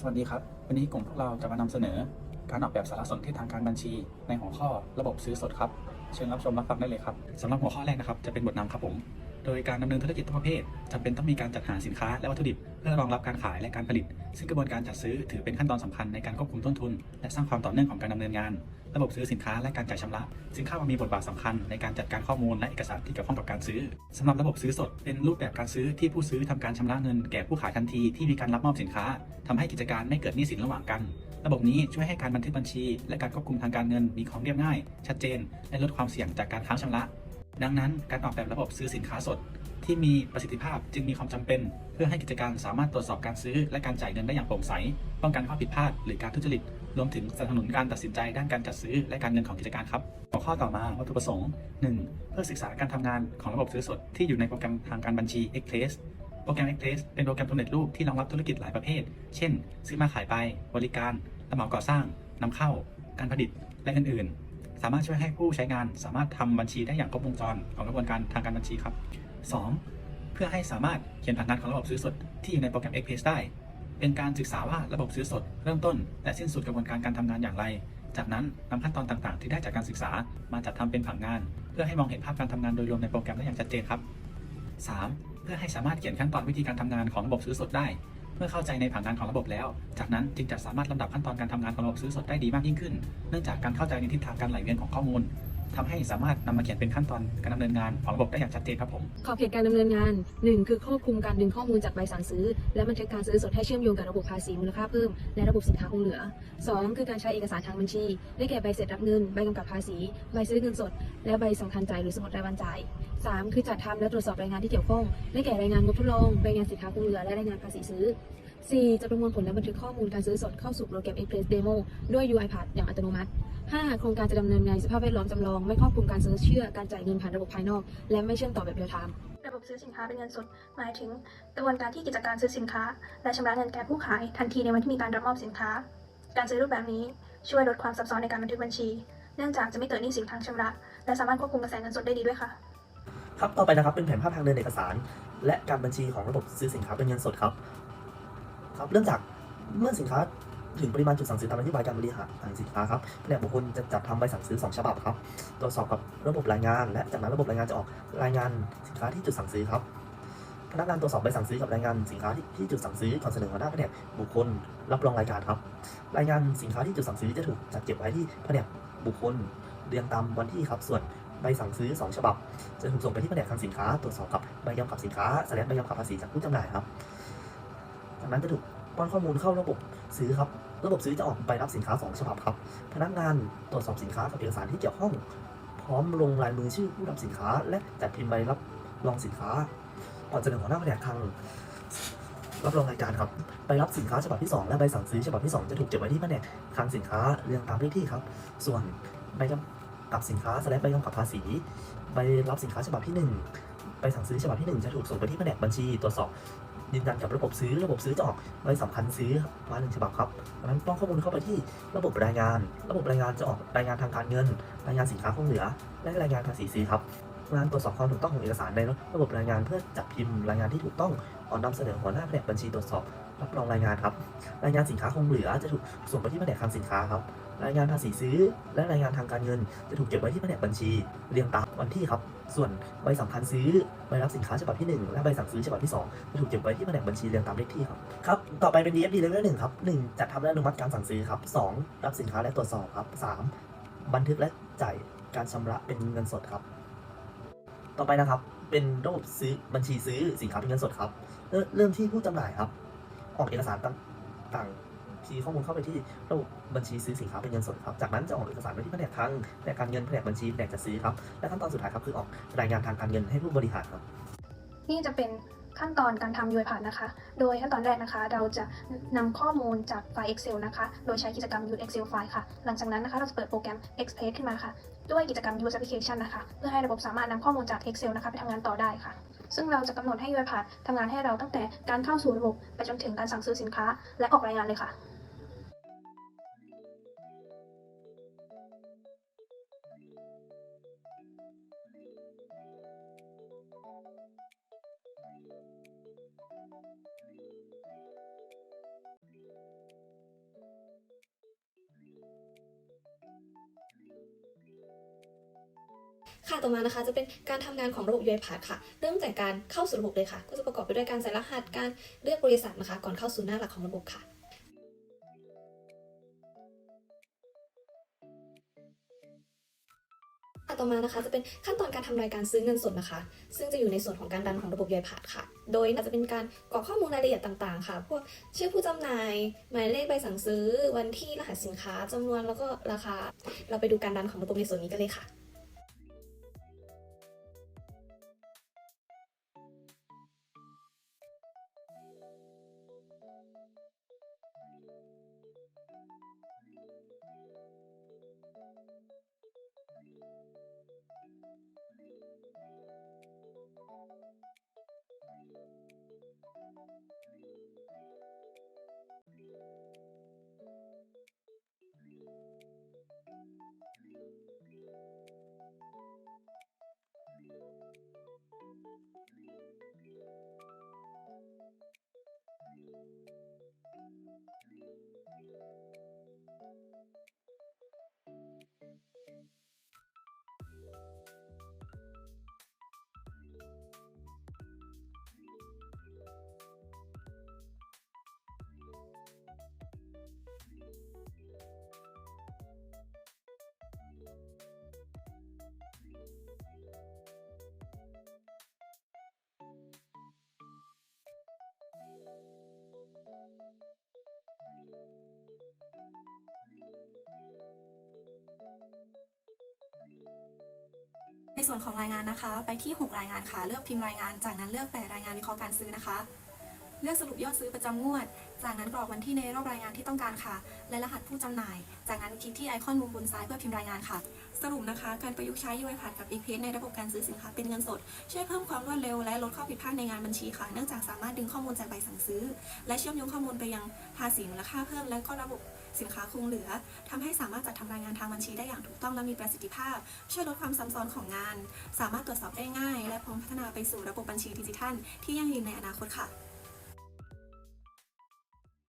สวัสดีครับ วันนี้กลุ่มพวกเราจะมานำเสนอ การออกแบบสารสนเทศทางการบัญชี ในหัวข้อระบบซื้อสดครับ เชิญรับชมรับฟังได้เลยครับสำหรับหัวข้อแรกนะครับจะเป็นบทนำครับผม โดยการดำเนินธุรกิจทุกประเภทจำเป็นต้องมีการจัดหาสินค้าและวัตถุดิบ เพื่อรองรับการขายและการผลิต ซึ่งกระบวนการจัดซื้อถือเป็นขั้นตอนสำคัญในการควบคุมต้นทุน และสร้างความต่อเนื่องของการดำเนินงาน ระบบซื้อสินค้าและการจ่ายชำระจึงเข้ามามีบทบาทสำคัญในการจัดการข้อมูลและเอกสารที่เกี่ยวข้องกับการซื้อสำหรับระบบซื้อสดเป็นรูปแบบการซื้อที่ผู้ซื้อทำการชำระเงินแก่ผู้ขายทันทีที่มีการรับมอบสินค้าทำให้กิจการไม่เกิดหนี้สินระหว่างกันระบบนี้ช่วยให้การบันทึกบัญชี และการควบคุมทางการเงินมีความเรียบง่าย ชัดเจน และลดความเสี่ยงจากการค้างชำระ ดังนั้นการออกแบบระบบซื้อสินค้าสด ที่มีประสิทธิภาพจึงมีความจำเป็น เพื่อให้กิจการสามารถตรวจสอบการซื้อและการจ่ายเงินได้อย่างโปร่งใส ป้องกันข้อผิดพลาดหรือการทุจริต รวมถึงสนับสนุนการตัดสินใจด้านการจัดซื้อและการเงินของกิจการครับ หัวข้อต่อมาวัตถุประสงค์ 1. เพื่อศึกษาการทำงานของระบบซื้อสด ที่อยู่ในโปรแกรมทางการบัญชี Express โปรแกรม Express เป็นโปรแกรมสำเร็จรูปที่รองรับธุรกิจหลายประเภท เช่น ซื้อมาขายไป บริการรับเหมาก่อสร้างนำเข้า การผลิต และอื่นๆามารถช่วยให้ผู้ใช้งานสามารถทำบัญชีได้อย่างครบวงจรของกระบวนการทางการบัญชีครับ 2. เพื่อให้สามารถเขียนผังงานของระบบซื้อสดที่อยู่ในโปรแกรม Express ได้ เป็นการศึกษาว่าระบบซื้อสดเริ่มต้น และสิ้นสุดกระบวนการการทำงานอย่างไร จากนั้นนำขั้นตอนต่างๆ ที่ได้จากการศึกษามาจัดทำเป็นผังงาน เพื่อให้มองเห็นภาพการทำงานโดยรวมในโปรแกรมได้อย่างชัดเจนครับ 3. เพื่อให้สามารถเขียนขั้นตอนวิธีการทำงานของระบบซื้อสดได้ เมื่อเข้าใจในผังงานของระบบแล้ว จากนั้นจึงจะสามารถลำดับขั้นตอนการทำงานของระบบซื้อสดได้ดีมากยิ่งขึ้น เนื่องจากการเข้าใจในทิศทางการไหลเวียนของข้อมูล ทำให้สามารถนำมาเขียนเป็นขั้นตอนการดำเนินงานของระบบได้อย่างชัดเจนครับผม ขอบเขตการดำเนินงาน 1 คือควบคุมการดึงข้อมูลจากใบสั่งซื้อ และบันทึกการซื้อสดให้เชื่อมโยงกับระบบภาษีมูลค่าเพิ่ม และระบบสินค้าคงเหลือ 2 คือการใช้เอกสารทางบัญชี ได้แก่ใบเสร็จรับเงิน ใบกำกับภาษี ใบซื้อเงินสด และใบสำคัญจ่ายหรือสมุดรายวันจ่าย 3 คือจัดทำและตรวจสอบรายงานที่เกี่ยวข้อง ได้แก่รายงานงบทดลองรายงานสินค้าคงเหลือ และรายงานภาษีซื้อ 4. จะประมวลผลและบันทึกข้อมูลการซื้อสดเข้าสู่โปรแกรม Express Demo ด้วย UiPath อย่างอัตโนมัติ 5. โครงการจะดำเนินงานสภาพแวดล้อมจำลอง ไม่ครอบคลุมการซื้อเชื่อการจ่ายเงินผ่านระบบภายนอก และไม่เชื่อมต่อแบบเรียลไทม์ระบบซื้อสินค้าเป็นเงินสด หมายถึงกระบวนการที่กิจการซื้อสินค้า และชำระเงินแก่ผู้ขายทันทีในวันที่มีการรับมอบสินค้า การซื้อรูปแบบนี้ช่วยลดความซับซ้อนในการบันทึกบัญชี เนื่องจากจะไม่เกิดหนี้สินทางชำระ และสามารถควบคุมกระแสเงินสดได้ดีด้วยค่ะ ครับต่อไปนะครับเป็นแผนภาพทางเดินเอกสาร และการบัญชีของระบบซื้อสินค้าเป็นเงินสดครับ ครับเริ่มจากเมื่อสินค้า ถึงปริมาณจุดสั่งซื้อตามนโยบายการบริหารสินค้าครับแผนกบุคคลจะจัดทำใบสั่งซื้อ 2 ฉบับครับ ตรวจสอบกับระบบรายงาน และจากนั้นระบบรายงานจะออกรายงานสินค้าที่จุดสั่งซื้อครับ พนักงานตรวจสอบใบสั่งซื้อกับรายงานสินค้าที่จุดสั่งซื้อก่อนเสนอหัวหน้าแผนกบุคคลรับรองรายการครับ รายงานสินค้าที่จุดสั่งซื้อจะถูกจัดเก็บไว้ที่แผนกบุคคลเรียงตามวันที่ครับ ส่วนใบสั่งซื้อ 2 ฉบับ จะถูกส่งไปที่แผนกคลังสินค้า ตรวจสอบกับใบกำกับสินค้าแสดงใบกำกับภาษีจากผู้จำหน่ายครับ จากนั้นจะถูกป้อนข้อมูลเข้าระบบซื้อครับ ระบบซื้อจะออกใบรับสินค้า 2 ฉบับครับ พนักงานตรวจสอบสินค้ากับเอกสารที่เกี่ยวข้อง พร้อมลงลายมือชื่อผู้รับสินค้า และจัดพิมพ์ใบรับรองสินค้า ก่อนเสนอหัวหน้าแผนกคลังรับรองรายการครับใบรับสินค้าฉบับที่ 2 และใบสั่งซื้อฉบับที่ 2 จะถูกเก็บไว้ที่แผนกคลังสินค้าเรียงตามเลขที่ครับ ส่วนใบกำกับสินค้าแสดงใบกำกับภาษีใบรับสินค้าฉบับที่ 1 ใบสั่งซื้อฉบับที่ 1 จะถูกส่งไปที่แผนกบัญชีตรวจสอบ ยืนยันกับระบบซื้อระบบซื้อจะออกใบสำคัญซื้อมาหนึ่งฉบับครับดังนั้นต้องข้อมูลเข้าไปที่ระบบรายงาน ระบบรายงานจะออกรายงานทางการเงิน รายงานสินค้าคงเหลือ และรายงานภาษีซื้อครับงานตรวจสอบความถูกต้องของเอกสารในระบบรายงานเพื่อจัดพิมพ์รายงานที่ถูกต้องออกนำเสนอหัวหน้าแผนกบัญชีตรวจสอบรับรองรายงานครับ รายงานสินค้าคงเหลือจะถูกส่งไปที่แผนกคลังสินค้าครับ รายงานภาษีซื้อ และรายงานทางการเงิน จะถูกเก็บไว้ที่แผนกบัญชี เรียงตามวันที่ครับ ส่วนใบสำคัญซื้อ ใบรับสินค้าฉบับที่ 1 และใบสั่งซื้อฉบับที่2จะถูกเก็บไว้ที่แผนกบัญชีเรียงตามเลขที่ครับครับ ต่อไปเป็น DFD level หนึ่งครับ 1. จัดทำและอนุมัติการสั่งซื้อครับ 2. รับสินค้าและตรวจสอบครับ 3. บันทึกและจ่ายการชำระเป็นเงินสดครับ ต่อไปนะครับ เป็นระบบซื้อบัญชีซื้อสินค้าเป็นเงินสดครับ เริ่มเริ่มที่ผู้จำหน่ายครับ ออกเอกสารต่าง คีย์ข้อมูลเข้าไปที่ระบบบัญชีซื้อสินค้าเป็นเงินสดครับ จากนั้นจะออกเอกสารไปที่แผนกคลังแผนกการเงินแผนกบัญชีแผนกจัดซื้อครับ และขั้นตอนสุดท้ายครับคือออกรายงานทางการเงินให้ผู้บริหารครับ นี่จะเป็นขั้นตอนการทำ UiPath นะคะ โดยขั้นตอนแรกนะคะ เราจะนำข้อมูลจากไฟล์ Excel นะคะ โดยใช้กิจกรรม use Excel file ค่ะ หลังจากนั้นนะคะเราจะเปิดโปรแกรม Express ขึ้นมาค่ะ ด้วยกิจกรรม use application นะคะ เพื่อให้ระบบสามารถนำข้อมูลจาก Excel นะคะไปทำงานต่อได้ค่ะ ซึ่งเราจะกำหนดให้ UiPath ทำงานให้เราตั้งแต่การเข้าสู่ระบบไปจนถึงการสั่งซื้อสินค้า และออกรายงานเลยค่ะ ค่ะต่อมานะคะจะเป็นการทำงานของระบบ UiPath ค่ะ เริ่มจากการเข้าสู่ระบบเลยค่ะ ก็จะประกอบไปด้วยการใส่รหัสการเลือกบริษัทนะคะ ก่อนเข้าสู่หน้าหลักของระบบค่ะต่อมานะคะจะเป็นขั้นตอนการทำรายการซื้อเงินสดนะคะ ซึ่งจะอยู่ในส่วนของการดันของระบบ UiPath ค่ะ โดยอาจจะเป็นการกรอกข้อมูลรายละเอียดต่างๆ ค่ะ พวกชื่อผู้จำหน่าย หมายเลขใบสั่งซื้อ วันที่รหัสสินค้าจำนวนแล้วก็ราคา เราไปดูการดันของระบบในส่วนนี้กันเลยค่ะ ในส่วนของรายงานนะคะ ไปที่ 6 รายงานค่ะ เลือกพิมพ์รายงาน จากนั้นเลือกแต่รายงานวิเคราะห์การซื้อนะคะ ลือกสรุปยอดซื้อประจำงวด จากนั้นกรอกวันที่ในรอบรายงานที่ต้องการค่ะ และรหัสผู้จำหน่าย จากนั้นคลิกที่ไอคอนมุมบนซ้ายเพื่อพิมพ์รายงานค่ะ สรุปนะคะ การประยุกต์ใช้ UiPath กับ e p a s ในระบบการซื้อสินค้าเป็นเงินสด ช่วยเพิ่มความรวดเร็วและลดข้อผิดพลาดในงานบัญชีค่ะ เนื่องจากสามารถดึงข้อมูลจากใบสั่งซื้อ และเชื่อมโยงข้อมูลไปยังภาษีมูลค่าเพิ่มและก็ระบบสินค้าคงเหลือทำให้สามารถจัดทำรายงานทางบัญชีได้อย่างถูกต้องและมีประสิทธิภาพ ช่วยลดความซ้ำซ้อนของงาน สามารถตรวจสอบได้ง่าย และพร้อมพัฒนาไปสู่ระบบบัญชีดิจิทัล ที่ยั่งยืนในอนาคตค่ะ